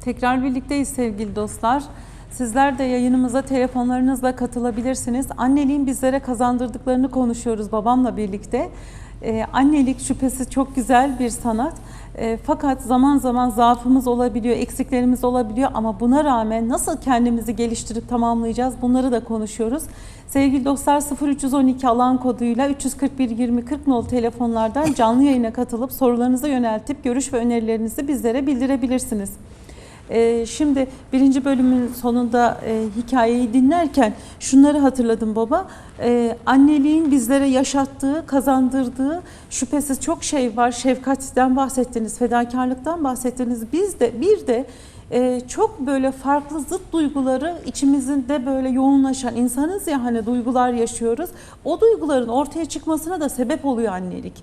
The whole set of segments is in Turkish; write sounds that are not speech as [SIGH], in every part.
Tekrar birlikteyiz sevgili dostlar. Sizler de yayınımıza telefonlarınızla katılabilirsiniz. Anneliğin bizlere kazandırdıklarını konuşuyoruz babamla birlikte. Ee, annelik şüphesiz çok güzel bir sanat. Ee, fakat zaman zaman zaafımız olabiliyor, eksiklerimiz olabiliyor ama buna rağmen nasıl kendimizi geliştirip tamamlayacağız bunları da konuşuyoruz. Sevgili dostlar 0312 alan koduyla 341 20 40 nol telefonlardan canlı yayına katılıp sorularınızı yöneltip görüş ve önerilerinizi bizlere bildirebilirsiniz. Ee, şimdi birinci bölümün sonunda e, hikayeyi dinlerken şunları hatırladım baba. Ee, anneliğin bizlere yaşattığı, kazandırdığı şüphesiz çok şey var. Şefkatten bahsettiniz, fedakarlıktan bahsettiniz. Biz de bir de e, çok böyle farklı zıt duyguları içimizde böyle yoğunlaşan insanız ya hani duygular yaşıyoruz. O duyguların ortaya çıkmasına da sebep oluyor annelik.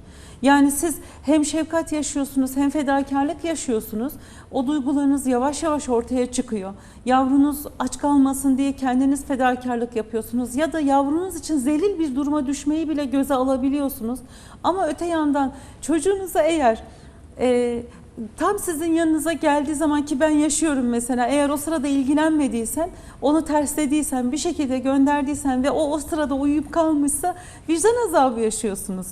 Yani siz hem şefkat yaşıyorsunuz hem fedakarlık yaşıyorsunuz. O duygularınız yavaş yavaş ortaya çıkıyor. Yavrunuz aç kalmasın diye kendiniz fedakarlık yapıyorsunuz ya da yavrunuz için zelil bir duruma düşmeyi bile göze alabiliyorsunuz. Ama öte yandan çocuğunuza eğer e, tam sizin yanınıza geldiği zaman ki ben yaşıyorum mesela eğer o sırada ilgilenmediysen onu terslediysem bir şekilde gönderdiysen ve o o sırada uyuyup kalmışsa vicdan azabı yaşıyorsunuz.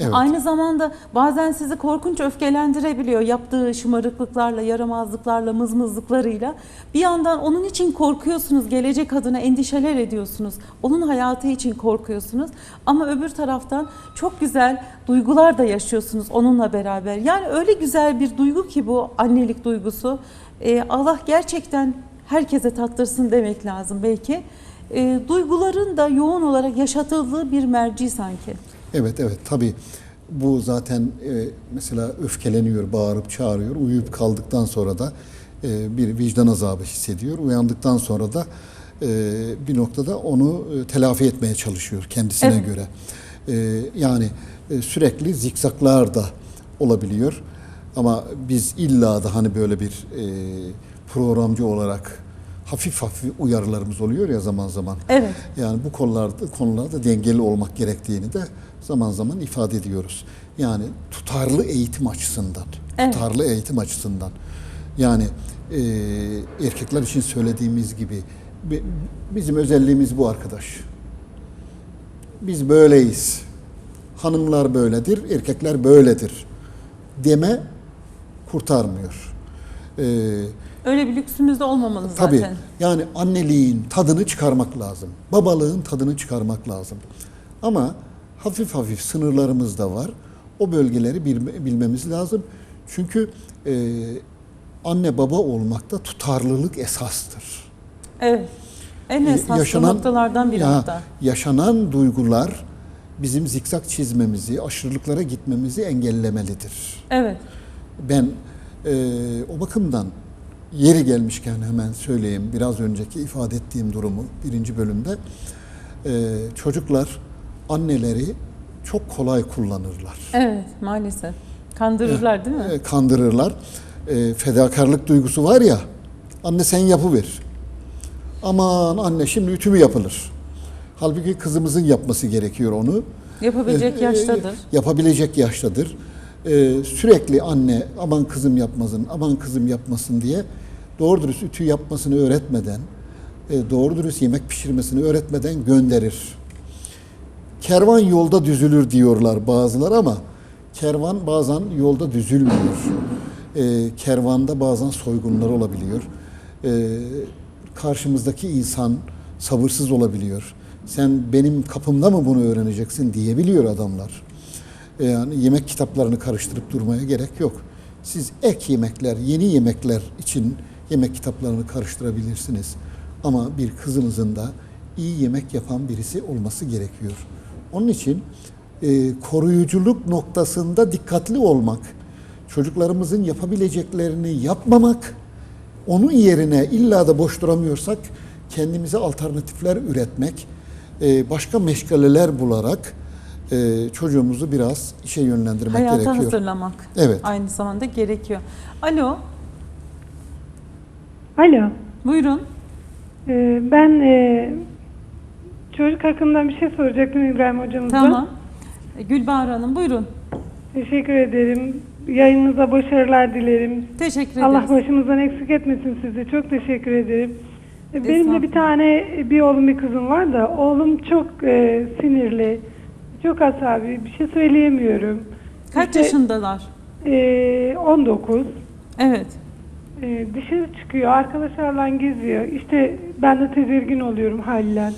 Evet. Aynı zamanda bazen sizi korkunç öfkelendirebiliyor yaptığı şımarıklıklarla, yaramazlıklarla, mızmızlıklarıyla. Bir yandan onun için korkuyorsunuz, gelecek adına endişeler ediyorsunuz. Onun hayatı için korkuyorsunuz. Ama öbür taraftan çok güzel duygular da yaşıyorsunuz onunla beraber. Yani öyle güzel bir duygu ki bu annelik duygusu. Ee, Allah gerçekten herkese tattırsın demek lazım belki. Ee, duyguların da yoğun olarak yaşatıldığı bir merci sanki. Evet evet tabii bu zaten e, mesela öfkeleniyor, bağırıp çağırıyor. Uyuyup kaldıktan sonra da e, bir vicdan azabı hissediyor. Uyandıktan sonra da e, bir noktada onu e, telafi etmeye çalışıyor kendisine Evet. göre. E, yani e, sürekli zikzaklar da olabiliyor. Ama biz illa da hani böyle bir e, programcı olarak hafif hafif uyarılarımız oluyor ya zaman zaman. Evet. Yani bu konularda konularda dengeli olmak gerektiğini de zaman zaman ifade ediyoruz. Yani tutarlı eğitim açısından, Evet. tutarlı eğitim açısından. Yani e, erkekler için söylediğimiz gibi bi- bizim özelliğimiz bu arkadaş. Biz böyleyiz. Hanımlar böyledir, erkekler böyledir. Deme kurtarmıyor. Ee, Öyle bir lüksümüz de olmamalı zaten. Tabii. Yani anneliğin tadını çıkarmak lazım. Babalığın tadını çıkarmak lazım. Ama hafif hafif sınırlarımız da var. O bölgeleri bilme- bilmemiz lazım. Çünkü e, anne baba olmakta tutarlılık esastır. Evet. En esaslı noktalardan biri ya, hatta. Yaşanan duygular bizim zikzak çizmemizi, aşırılıklara gitmemizi engellemelidir. Evet. Ben e, o bakımdan yeri gelmişken hemen söyleyeyim biraz önceki ifade ettiğim durumu birinci bölümde e, çocuklar anneleri çok kolay kullanırlar. Evet maalesef. Kandırırlar değil mi? E, kandırırlar. E, fedakarlık duygusu var ya anne sen yapıver. Aman anne şimdi ütü mü yapılır? Halbuki kızımızın yapması gerekiyor onu. Yapabilecek E, e, yaştadır. Yapabilecek yaştadır. Ee, sürekli anne aman kızım yapmasın, aman kızım yapmasın diye doğru dürüst ütü yapmasını öğretmeden, e, doğru dürüst yemek pişirmesini öğretmeden gönderir. Kervan yolda düzülür diyorlar bazılar ama kervan bazen yolda düzülmüyor. Ee, kervanda bazen soygunlar olabiliyor. Ee, karşımızdaki insan sabırsız olabiliyor. Sen benim kapımda mı bunu öğreneceksin diyebiliyor adamlar. Ee, Yani yemek kitaplarını karıştırıp durmaya gerek yok. Siz ek yemekler, yeni yemekler için yemek kitaplarını karıştırabilirsiniz. Ama bir kızınızın da iyi yemek yapan birisi olması gerekiyor. Onun için e, koruyuculuk noktasında dikkatli olmak, çocuklarımızın yapabileceklerini yapmamak, onun yerine illa da boş duramıyorsak kendimize alternatifler üretmek, e, başka meşgaleler bularak e, çocuğumuzu biraz işe yönlendirmek Hayata gerekiyor. hazırlamak. Evet. Aynı zamanda gerekiyor. Alo. Alo. Buyurun. Ee, ben e, çocuk hakkında bir şey soracaktım İbrahim hocamızdan. Tamam. E, Gülbahar Hanım buyurun. Teşekkür ederim. Yayınınıza başarılar dilerim. Teşekkür ederiz. Allah başımızdan eksik etmesin sizi. Çok teşekkür ederim. E, Benim de bir tane bir oğlum bir kızım var da oğlum çok e, sinirli, çok asabi, bir şey söyleyemiyorum. Kaç İşte, yaşındalar? e, 19. Evet. E, dışarı çıkıyor, arkadaşlarla geziyor. İşte ben de tedirgin oluyorum haliyle.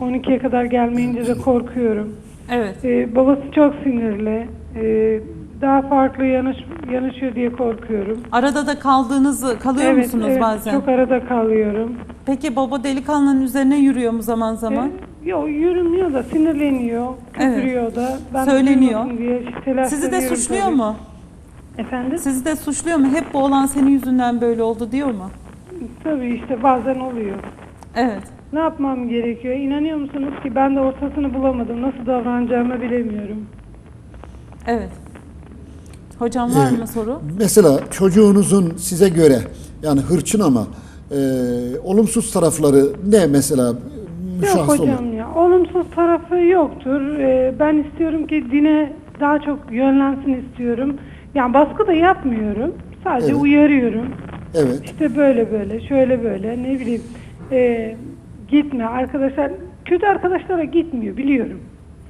12'ye kadar gelmeyince de korkuyorum. Evet. E, babası çok sinirli. E, daha farklı yanış, yanaşıyor diye korkuyorum. Arada da kaldığınızı kalıyor evet, musunuz evet, bazen? çok arada kalıyorum. Peki baba delikanlının üzerine yürüyor mu zaman zaman? E, yok yürümüyor da sinirleniyor, küfürüyor da. Ben Söyleniyor. Diye Sizi de suçluyor tabii. mu? Efendim? Sizi de suçluyor mu? Hep bu olan senin yüzünden böyle oldu diyor mu? Tabii işte bazen oluyor. Evet. Ne yapmam gerekiyor? İnanıyor musunuz ki ben de ortasını bulamadım. Nasıl davranacağımı bilemiyorum. Evet. Hocam var Ee, mı soru? Mesela çocuğunuzun size göre yani hırçın ama e, olumsuz tarafları ne mesela Yok müşahhas olur? hocam ya. Olumsuz tarafı yoktur. Ee, ben istiyorum ki dine daha çok yönlensin istiyorum. Yani baskı da yapmıyorum. Sadece Evet. uyarıyorum. Evet. İşte böyle böyle, şöyle böyle, ne bileyim. ee, gitme arkadaşlar. Kötü arkadaşlara gitmiyor biliyorum.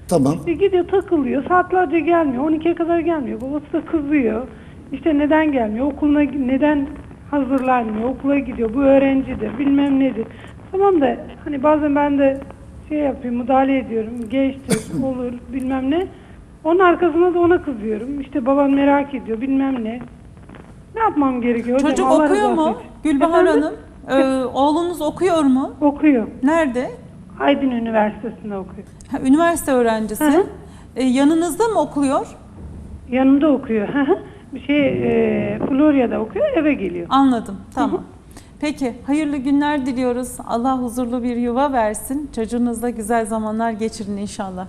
Tamam. İşte gidiyor takılıyor. Saatlerce gelmiyor. 12'ye kadar gelmiyor. Babası da kızıyor. İşte neden gelmiyor? Okuluna neden hazırlanmıyor? Okula gidiyor. Bu öğrencidir. Bilmem nedir. Tamam da hani bazen ben de şey yapıyorum, müdahale ediyorum. Geçtir, [LAUGHS] olur, bilmem ne. Onun arkasına da ona kızıyorum. İşte baban merak ediyor, bilmem ne. Ne yapmam gerekiyor hocam? Çocuk Allah okuyor mu? Gülbahar Efendim? Hanım. Ee, oğlunuz okuyor mu? Okuyor. Nerede? Aydın Üniversitesi'nde okuyor. Ha, üniversite öğrencisi. Hı hı. Ee, yanınızda mı okuyor? Yanımda okuyor. Bir şey, e, Florya'da okuyor, eve geliyor. Anladım. Tamam. Peki, hayırlı günler diliyoruz. Allah huzurlu bir yuva versin. Çocuğunuzla güzel zamanlar geçirin inşallah.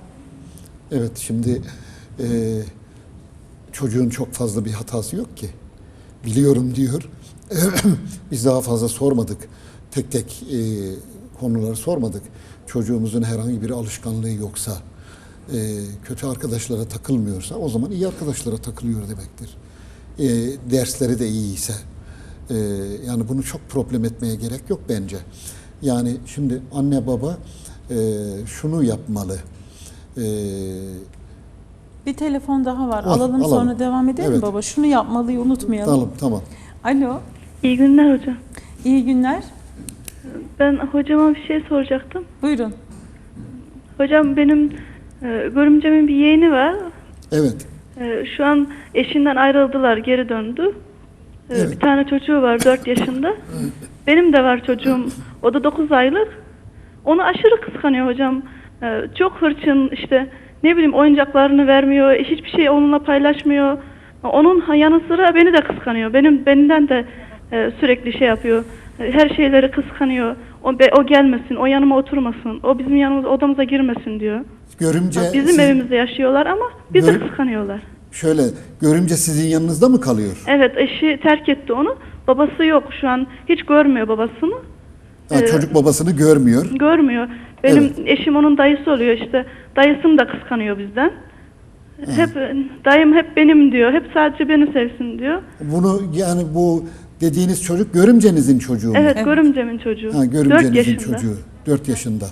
Evet şimdi e, çocuğun çok fazla bir hatası yok ki. Biliyorum diyor. [CLEARS THROAT] Biz daha fazla sormadık. Tek tek e, konuları sormadık. Çocuğumuzun herhangi bir alışkanlığı yoksa, e, kötü arkadaşlara takılmıyorsa o zaman iyi arkadaşlara takılıyor demektir. E, dersleri de iyiyse. E, yani bunu çok problem etmeye gerek yok bence. Yani şimdi anne baba e, şunu yapmalı. E, Bir telefon daha var. Al, alalım, alalım. sonra devam edelim Evet. baba. Şunu yapmalıyı unutmayalım. Tamam, tamam. Alo. İyi günler hocam. İyi günler. Ben hocama bir şey soracaktım. Buyurun. Hocam benim e, görümcemin bir yeğeni var. Evet. E, şu an eşinden ayrıldılar, geri döndü. E, Evet. Bir tane çocuğu var 4 yaşında. [LAUGHS] Benim de var çocuğum. O da 9 aylık. Onu aşırı kıskanıyor hocam. E, çok hırçın işte ne bileyim oyuncaklarını vermiyor. Hiçbir şey onunla paylaşmıyor. Onun yanı sıra beni de kıskanıyor. Benim benden de e, sürekli şey yapıyor. Her şeyleri kıskanıyor. O, be- o gelmesin, o yanıma oturmasın, o bizim yanımıza odamıza girmesin diyor. Görümce Bizim siz- evimizde yaşıyorlar ama bizi Gör- kıskanıyorlar. şöyle görümce sizin yanınızda mı kalıyor? Evet eşi terk etti onu. Babası yok şu an. Hiç görmüyor babasını. Ha, çocuk babasını görmüyor. Görmüyor. Benim Evet. eşim onun dayısı oluyor işte. Dayısını da kıskanıyor bizden. Hep dayım hep benim diyor. Hep sadece beni sevsin diyor. Bunu yani bu dediğiniz çocuk görümcenizin çocuğu mu? Evet, Evet. görümcemin çocuğu. Ha, 4 görümcenizin yaşında. çocuğu. 4 yaşında.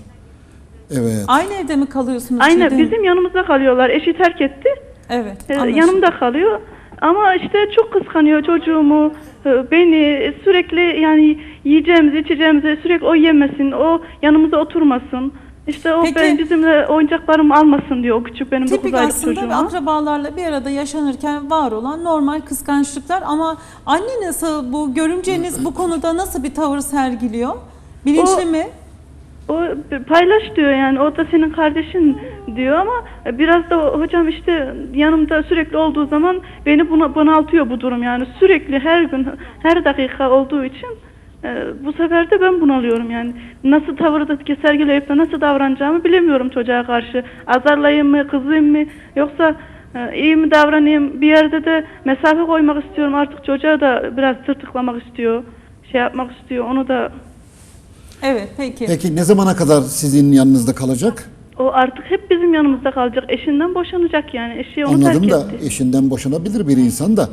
Evet. Aynı evde mi kalıyorsunuz? Aynen Çiğdem? bizim yanımızda kalıyorlar. Eşi terk etti. Evet. Ee, anlaşıldı. yanımda kalıyor. Ama işte çok kıskanıyor çocuğumu, e, beni sürekli yani yiyeceğimizi, içeceğimizi sürekli o yemesin, o yanımıza oturmasın. İşte o Peki- ben bizimle oyuncaklarımı almasın diyor o küçük benim 9 Tipik aylık aslında çocuğuma. akrabalarla bir arada yaşanırken var olan normal kıskançlıklar ama anne nasıl bu görümceniz bu konuda nasıl bir tavır sergiliyor? Bilinçli O- mi? O paylaş diyor yani o da senin kardeşin diyor ama biraz da hocam işte yanımda sürekli olduğu zaman beni buna bunaltıyor bu durum yani. Sürekli her gün her dakika olduğu için e, bu sefer de ben bunalıyorum yani. Nasıl tavır da sergileyip de nasıl davranacağımı bilemiyorum çocuğa karşı. Azarlayayım mı kızayım mı? Yoksa e, iyi mi davranayım? Bir yerde de mesafe koymak istiyorum. Artık çocuğa da biraz tırtıklamak istiyor şey yapmak istiyor. Onu da Evet peki. Peki ne zamana kadar sizin yanınızda kalacak? O artık hep bizim yanımızda kalacak. Eşinden boşanacak yani. Eşi onu Anladım terk da etti. eşinden boşanabilir bir insan da.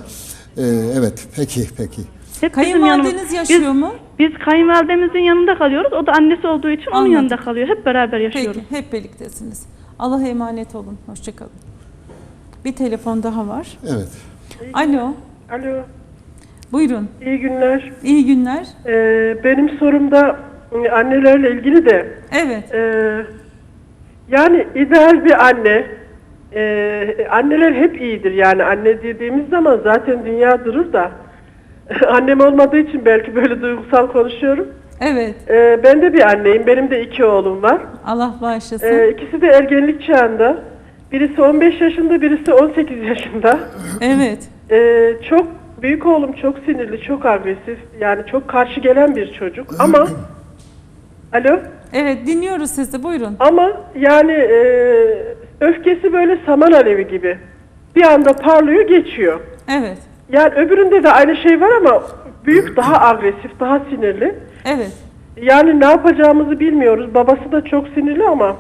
Ee, evet peki peki. Hep bizim Kayınvalideniz yaşıyor biz, mu? Biz kayınvalidemizin yanında kalıyoruz. O da annesi olduğu için onun Anladım. yanında kalıyor. Hep beraber yaşıyoruz. Peki, hep birliktesiniz. Allah'a emanet olun. Hoşçakalın. Bir telefon daha var. Evet. Alo, Alo, buyurun. iyi günler. İyi günler. Ee, benim sorum da e, annelerle ilgili de Evet, e, yani ideal bir anne e, anneler hep iyidir yani anne dediğimiz zaman zaten dünya durur da [LAUGHS] annem olmadığı için belki böyle duygusal konuşuyorum. evet. E, ben de bir anneyim. Benim de iki oğlum var. Allah bağışlasın. E, ikisi de ergenlik çağında. Birisi 15 yaşında, birisi 18 yaşında. Evet, Ee, çok büyük oğlum çok sinirli, çok agresif. Yani çok karşı gelen bir çocuk. Ama Alo? evet dinliyoruz sizi. Buyurun. Ama yani e, öfkesi böyle saman alevi gibi. Bir anda parlıyor, geçiyor. Evet, Yani öbüründe de aynı şey var ama büyük daha agresif, daha sinirli. evet. Yani ne yapacağımızı bilmiyoruz. Babası da çok sinirli ama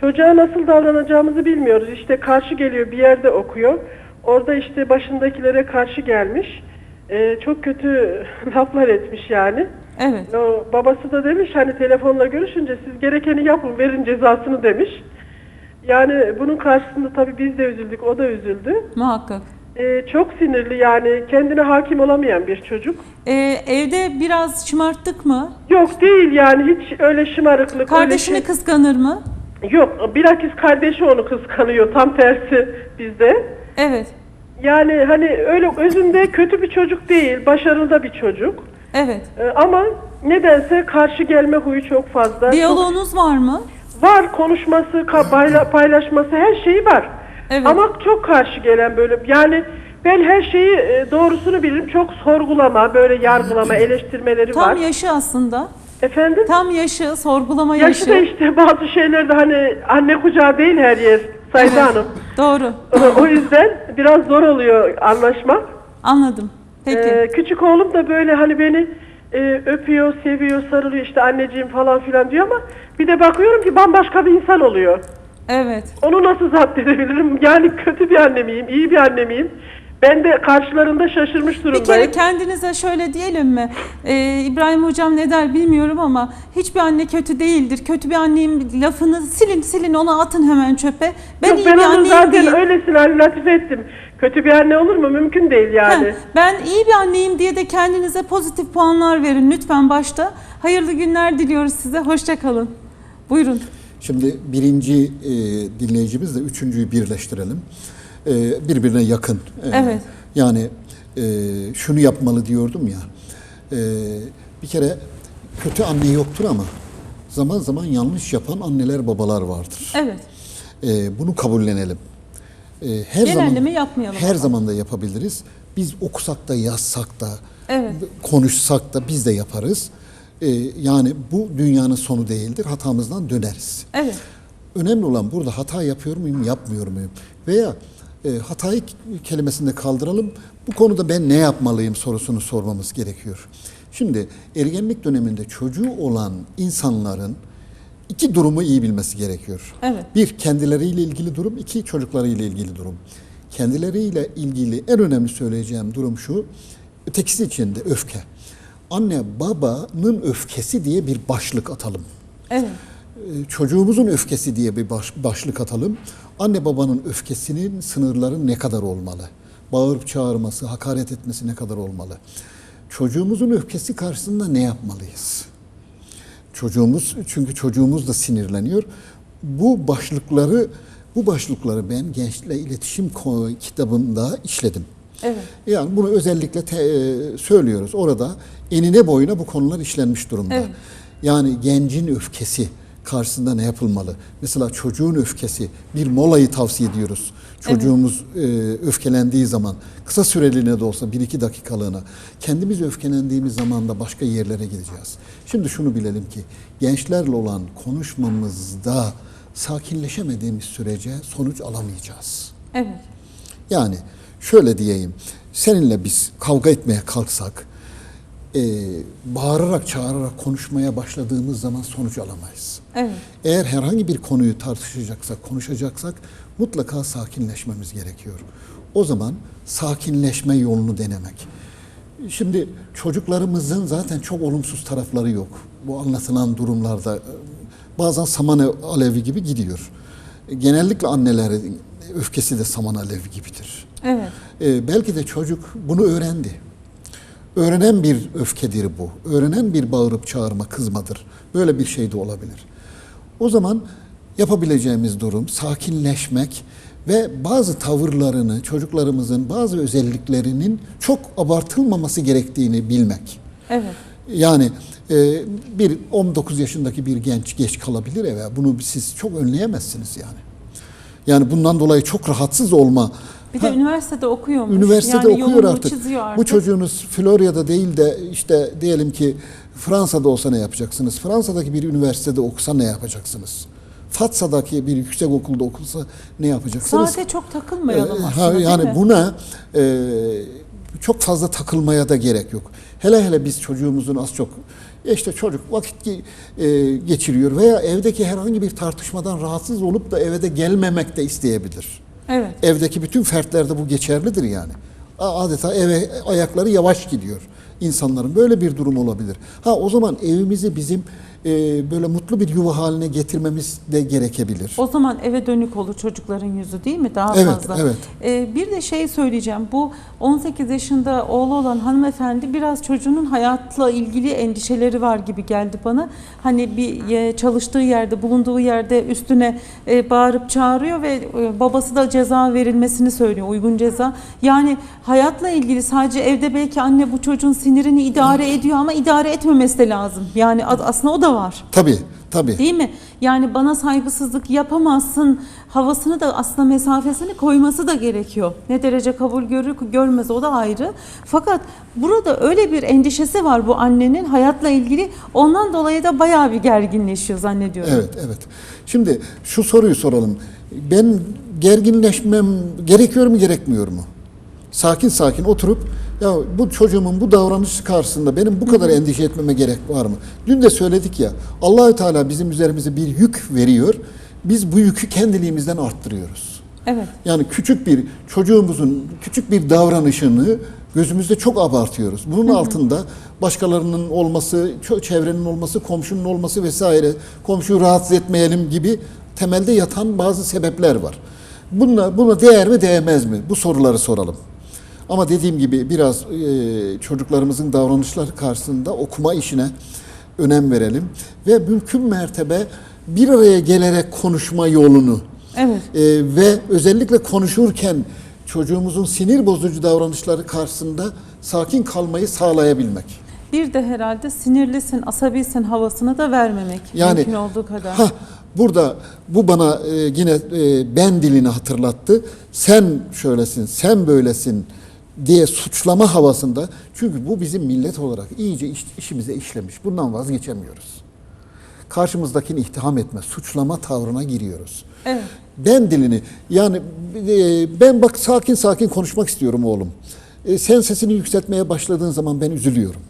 çocuğa nasıl davranacağımızı bilmiyoruz. İşte karşı geliyor bir yerde okuyor. Orada işte başındakilere karşı gelmiş. Ee, çok kötü [LAUGHS] laflar etmiş yani. Evet, O, babası da demiş hani telefonla görüşünce siz gerekeni yapın verin cezasını demiş. Yani bunun karşısında tabii biz de üzüldük o da üzüldü. muhakkak. Ee, çok sinirli yani kendine hakim olamayan bir çocuk. Ee, evde biraz şımarttık mı? Yok değil yani hiç öyle şımarıklık. öyle Kardeşini şey- kıskanır mı? Yok, bilakis kardeşi onu kıskanıyor. Tam tersi bizde. Evet, Yani hani öyle özünde kötü bir çocuk değil, başarılı da bir çocuk. Evet. Ee, ama nedense karşı gelme huyu çok fazla. Diyaloğunuz var mı? Çok- var konuşması, paylaşması her şeyi var. Evet. Ama çok karşı gelen böyle yani ben her şeyi e, doğrusunu bilirim. Çok sorgulama, böyle yargılama, eleştirmeleri var. Tam yaşı aslında. Efendim? Tam yaşı, sorgulama Yaşı yaşı. da işte bazı şeylerde hani anne kucağı değil her yer Sayda Hanım. Doğru. [LAUGHS] o yüzden biraz zor oluyor anlaşmak. Anladım. Peki. Ee, küçük oğlum da böyle hani beni e, öpüyor, seviyor, sarılıyor işte anneciğim falan filan diyor ama bir de bakıyorum ki bambaşka bir insan oluyor. Evet. Onu nasıl zapt edebilirim? Yani kötü bir anne miyim, iyi bir anne miyim? Ben de karşılarında şaşırmış Bir durumdayım. kere kendinize şöyle diyelim mi? Ee, İbrahim hocam ne der bilmiyorum ama hiçbir anne kötü değildir. Kötü bir anneyim lafını silin silin onu atın hemen çöpe. Ben Yok, iyi ben bir onu anneyim zaten diye. öylesine hani latife ettim. Kötü bir anne olur mu? Mümkün değil yani. Heh, ben iyi bir anneyim diye de kendinize pozitif puanlar verin lütfen başta. Hayırlı günler diliyoruz size. Hoşça kalın. Buyurun. Şimdi birinci e, dinleyicimizle üçüncüyü birleştirelim. E, birbirine yakın. E, Evet. Yani e, şunu yapmalı diyordum ya. E, bir kere kötü anne yoktur ama zaman zaman yanlış yapan anneler babalar vardır. Evet. E, bunu kabullenelim. E, her Genelleme zaman yapmayalım Her ama. zaman da yapabiliriz. Biz okusak da yazsak da Evet. konuşsak da biz de yaparız. E, yani bu dünyanın sonu değildir. Hatamızdan döneriz. Evet. Önemli olan burada hata yapıyor muyum, yapmıyor muyum? Veya e, hatayı kelimesinde kaldıralım. Bu konuda ben ne yapmalıyım sorusunu sormamız gerekiyor. Şimdi ergenlik döneminde çocuğu olan insanların iki durumu iyi bilmesi gerekiyor. Evet. Bir kendileriyle ilgili durum, iki çocuklarıyla ilgili durum. Kendileriyle ilgili en önemli söyleyeceğim durum şu. Ötekisi için de öfke. Anne babanın öfkesi diye bir başlık atalım Evet. E, çocuğumuzun öfkesi diye bir baş- başlık atalım. Anne babanın öfkesinin sınırları ne kadar olmalı? Bağırıp çağırması, hakaret etmesi ne kadar olmalı? Çocuğumuzun öfkesi karşısında ne yapmalıyız? Çocuğumuz çünkü çocuğumuz da sinirleniyor. Bu başlıkları bu başlıkları ben gençle iletişim kitabında işledim. Evet. Yani bunu özellikle te- e, söylüyoruz. Orada enine boyuna bu konular işlenmiş durumda. Evet. Yani gencin öfkesi karşısında ne yapılmalı? Mesela çocuğun öfkesi bir molayı tavsiye ediyoruz. Çocuğumuz e, öfkelendiği zaman kısa süreliğine de olsa bir iki dakikalığına kendimiz öfkelendiğimiz zaman da başka yerlere gideceğiz. Şimdi şunu bilelim ki gençlerle olan konuşmamızda sakinleşemediğimiz sürece sonuç alamayacağız. Evet. Yani şöyle diyeyim, seninle biz kavga etmeye kalksak, e, bağırarak çağırarak konuşmaya başladığımız zaman sonuç alamayız. Evet. Eğer herhangi bir konuyu tartışacaksak, konuşacaksak mutlaka sakinleşmemiz gerekiyor. O zaman sakinleşme yolunu denemek. Şimdi çocuklarımızın zaten çok olumsuz tarafları yok. Bu anlatılan durumlarda e, bazen saman alevi gibi gidiyor. Genellikle annelerin öfkesi de saman alevi gibidir. Evet. Ee, belki de çocuk bunu öğrendi. Öğrenen bir öfkedir bu. Öğrenen bir bağırıp çağırma, kızmadır. Böyle bir şey de olabilir. O zaman yapabileceğimiz durum sakinleşmek ve bazı tavırlarını, çocuklarımızın bazı özelliklerinin çok abartılmaması gerektiğini bilmek. Evet. Yani e, bir 19 yaşındaki bir genç geç kalabilir eve. Bunu siz çok önleyemezsiniz yani. Yani bundan dolayı çok rahatsız olma. Bir de Ha, üniversitede okuyormuş. Üniversitede yani okuyor artık. artık. Bu çocuğunuz Florya'da değil de işte diyelim ki Fransa'da olsa ne yapacaksınız? Fransa'daki bir üniversitede okusa ne yapacaksınız? Fatsa'daki bir yüksek okulda okulsa ne yapacaksınız? Saate çok takılmayalım Ee, aslında yani buna e, çok fazla takılmaya da gerek yok. Hele hele biz çocuğumuzun az çok e işte çocuk vakit e, geçiriyor veya evdeki herhangi bir tartışmadan rahatsız olup da eve de gelmemek de isteyebilir. Evet. Evdeki bütün fertlerde bu geçerlidir yani. Adeta eve ayakları yavaş gidiyor insanların. Böyle bir durum olabilir. Ha o zaman evimizi bizim e, böyle mutlu bir yuva haline getirmemiz de gerekebilir. O zaman eve dönük olur çocukların yüzü değil mi? Daha Evet, fazla. evet. Ee, bir de şey söyleyeceğim. Bu 18 yaşında oğlu olan hanımefendi biraz çocuğunun hayatla ilgili endişeleri var gibi geldi bana. Hani bir e, çalıştığı yerde, bulunduğu yerde üstüne e, bağırıp çağırıyor ve e, babası da ceza verilmesini söylüyor. Uygun ceza. Yani hayatla ilgili sadece evde belki anne bu çocuğun sinirini idare ediyor ama idare etmemesi de lazım. Yani aslında o da var. Tabii, tabii. Değil mi? Yani bana saygısızlık yapamazsın havasını da aslında mesafesini koyması da gerekiyor. Ne derece kabul görür görmez o da ayrı. Fakat burada öyle bir endişesi var bu annenin hayatla ilgili. Ondan dolayı da bayağı bir gerginleşiyor zannediyorum. Evet, evet. Şimdi şu soruyu soralım. Ben gerginleşmem gerekiyor mu, gerekmiyor mu? Sakin sakin oturup ya bu çocuğumun bu davranışı karşısında benim bu kadar endişe etmeme gerek var mı? Dün de söyledik ya. Allahü Teala bizim üzerimize bir yük veriyor. Biz bu yükü kendiliğimizden arttırıyoruz. Evet. Yani küçük bir çocuğumuzun küçük bir davranışını gözümüzde çok abartıyoruz. Bunun altında başkalarının olması, çevrenin olması, komşunun olması vesaire, komşuyu rahatsız etmeyelim gibi temelde yatan bazı sebepler var. Bununla, buna değer mi değmez mi? Bu soruları soralım. Ama dediğim gibi biraz e, çocuklarımızın davranışlar karşısında okuma işine önem verelim ve mümkün mertebe bir araya gelerek konuşma yolunu Evet. ee, ve özellikle konuşurken çocuğumuzun sinir bozucu davranışları karşısında sakin kalmayı sağlayabilmek. Bir de herhalde sinirlisin, asabisin havasını da vermemek Yani mümkün olduğu kadar. Ha burada bu bana e, yine e, ben dilini hatırlattı. Sen şöylesin, sen böylesin diye suçlama havasında. Çünkü bu bizim millet olarak iyice iş- işimize işlemiş. Bundan vazgeçemiyoruz. Karşımızdakini ittiham etme, suçlama tavrına giriyoruz. Evet. Ben dilini yani e, ben bak sakin sakin konuşmak istiyorum oğlum. E, sen sesini yükseltmeye başladığın zaman ben üzülüyorum.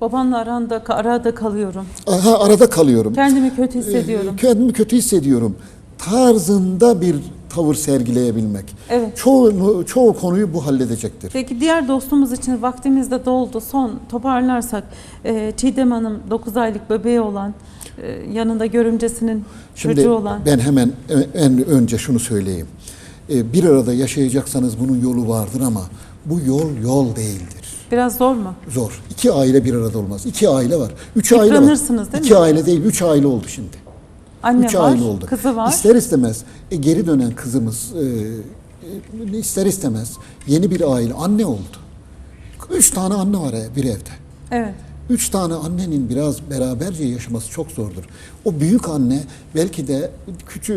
Babanla aranda, arada kalıyorum. Aha, arada kalıyorum. Kendimi kötü hissediyorum. E, kendimi kötü hissediyorum. Tarzında bir tavır sergileyebilmek. Evet. Çoğu, çoğu konuyu bu halledecektir. Peki diğer dostumuz için vaktimiz de doldu. Son toparlarsak e, Çiğdem Hanım 9 aylık bebeği olan, e, yanında görümcesinin Şimdi çocuğu olan. ben hemen en önce şunu söyleyeyim. E, Bir arada yaşayacaksanız bunun yolu vardır ama bu yol yol değildir. Biraz zor mu? Zor. İki aile bir arada olmaz. İki aile var. Üç aile var. Değil İki mi? aile değil, üç aile oldu şimdi. Anne üç var, oldu. kızı var. İster istemez e, geri dönen kızımız e, e, ister istemez yeni bir aile, anne oldu. Üç tane anne var e, bir evde. Evet. Üç tane annenin biraz beraberce yaşaması çok zordur. O büyük anne belki de küçük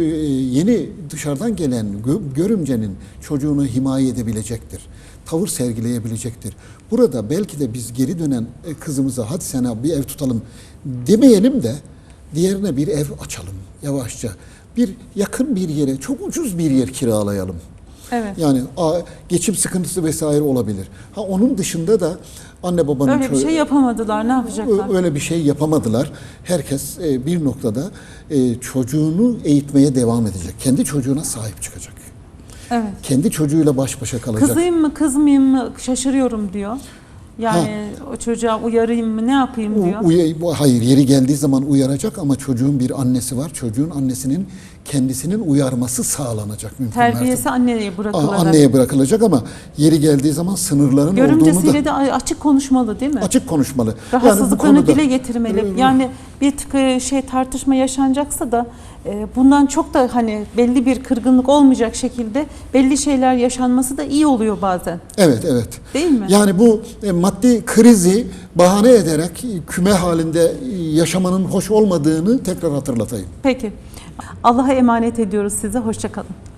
yeni dışarıdan gelen gö- görümcenin çocuğunu himaye edebilecektir. Tavır sergileyebilecektir. Burada belki de biz geri dönen e, kızımıza hadi sana bir ev tutalım demeyelim de diğerine bir ev açalım yavaşça. Bir yakın bir yere çok ucuz bir yer kiralayalım. Evet. Yani a, geçim sıkıntısı vesaire olabilir. Ha onun dışında da Anne babanın Öyle bir şey yapamadılar. Ne yapacaklar? öyle bir şey yapamadılar. Herkes e, bir noktada e, çocuğunu eğitmeye devam edecek. Kendi çocuğuna sahip çıkacak. Evet. Kendi çocuğuyla baş başa kalacak. Kızayım mı kız mıyım mı şaşırıyorum diyor. Yani o çocuğa uyarayım mı ne yapayım U- diyor. uya- bu- hayır yeri geldiği zaman uyaracak ama çocuğun bir annesi var. Çocuğun annesinin kendisinin uyarması sağlanacak mümkün Terbiyesi anneye bırakılacak. Anneye bırakılacak ama yeri geldiği zaman sınırların olduğunu Görümcesiyle da de açık konuşmalı değil mi? açık konuşmalı. Rahatsızlıklarını Yani konuda- dile getirmeli. Yani bir tık e, şey tartışma yaşanacaksa da bundan çok da hani belli bir kırgınlık olmayacak şekilde belli şeyler yaşanması da iyi oluyor bazen. Evet evet. Değil mi? Yani bu e, maddi krizi bahane ederek e, küme halinde e, yaşamanın hoş olmadığını tekrar hatırlatayım. Peki. Allah'a emanet ediyoruz size. Hoşçakalın.